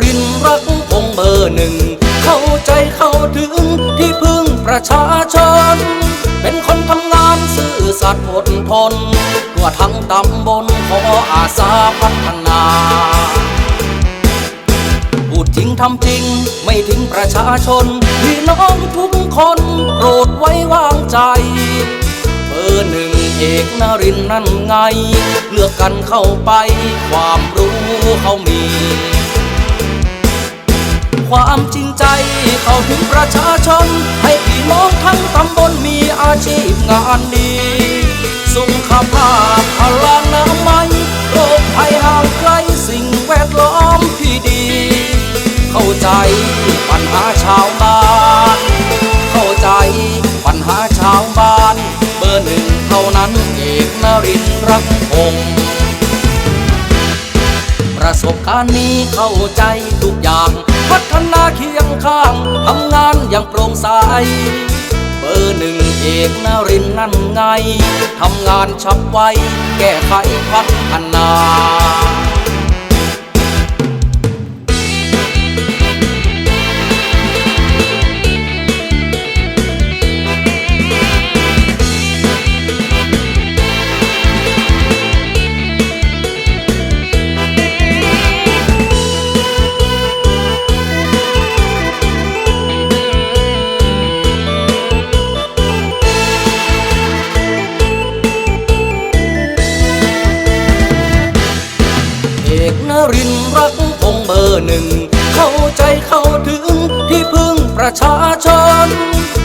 ร์หนึ่ง เข้าใจเข้าถึงที่พึ่งประชาชน เป็นคนทำงานซื่อสัตย์อดทนทั่วทั้งตำบลขออาสาพัฒนาพูดจริงทำจริง ไม่ทิ้งประชาชน พี่น้องทุกคนโปรดไว้วางใจ เบอร์หนึ่งเอกนรินนั่นไง เลือกกันเข้าไป ความรู้เขามี ความจริงใจเข้าถึงประชาชน ให้พี่น้องทั้งตำบลมีอาชีพงานดีสุขภาพพลังน้ำไม้โรคภัยห่างไกลสิ่งแวดล้อมที่ดี เข้าใจปัญหาชาวบ้านเข้าใจปัญหาชาวบ้าน เบอร์หนึ่งเท่านั้นเอกนรินรักพงษ์ การนี้เข้าใจทุกอย่าง พัฒนาเคียงข้าง ทำงานอย่างโปร่งใส เบอร์หนึ่งเอกนรินนั่นไง ทำงานฉับไว แก้ไขพัฒนา รินรักคงเบอร์หนึ่ง เข้าใจเข้าถึงที่พึ่งประชาชน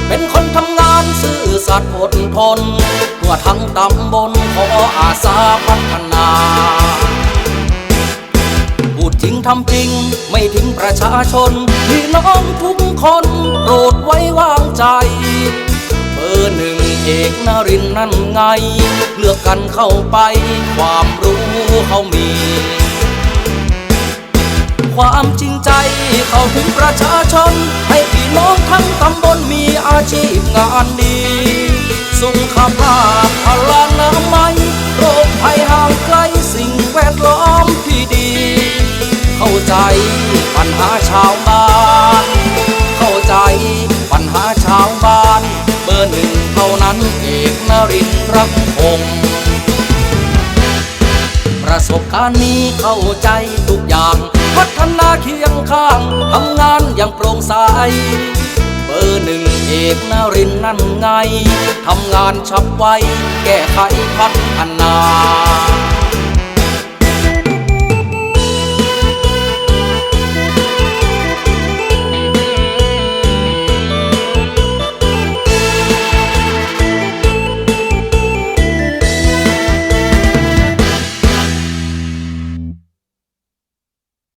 เป็นคนทำงานซื่อสัตย์อดทนทั่วทั้งตำบลขออาสาพัฒนาพูดจริงทำจริง ไม่ทิ้งประชาชนพี่น้องทุกคนโปรดไว้วางใจ เบอร์หนึ่งเอกนรินนั่นไง เลือกกันเข้าไป ความรู้เขามี ความจริงใจ เข้าถึงประชาชน ให้พี่น้องทั้งตำบลมีอาชีพงานดี สุขภาพพลังน้ำไม้โรคภัยห่างไกลสิ่งแวดล้อมที่ดี เข้าใจปัญหาชาวบ้าน เข้าใจปัญหาชาวบ้าน เบอร์หนึ่งเท่านั้นเอกนรินทร์รักพงษ์ประสบการณ์นี้เข้าใจทุกอย่าง พัฒนาเคียงข้างทำงานอย่างโปร่งใส เบอร์หนึ่งเอกนรินนั่นไงทำงานฉับไว แก้ไขพัฒนา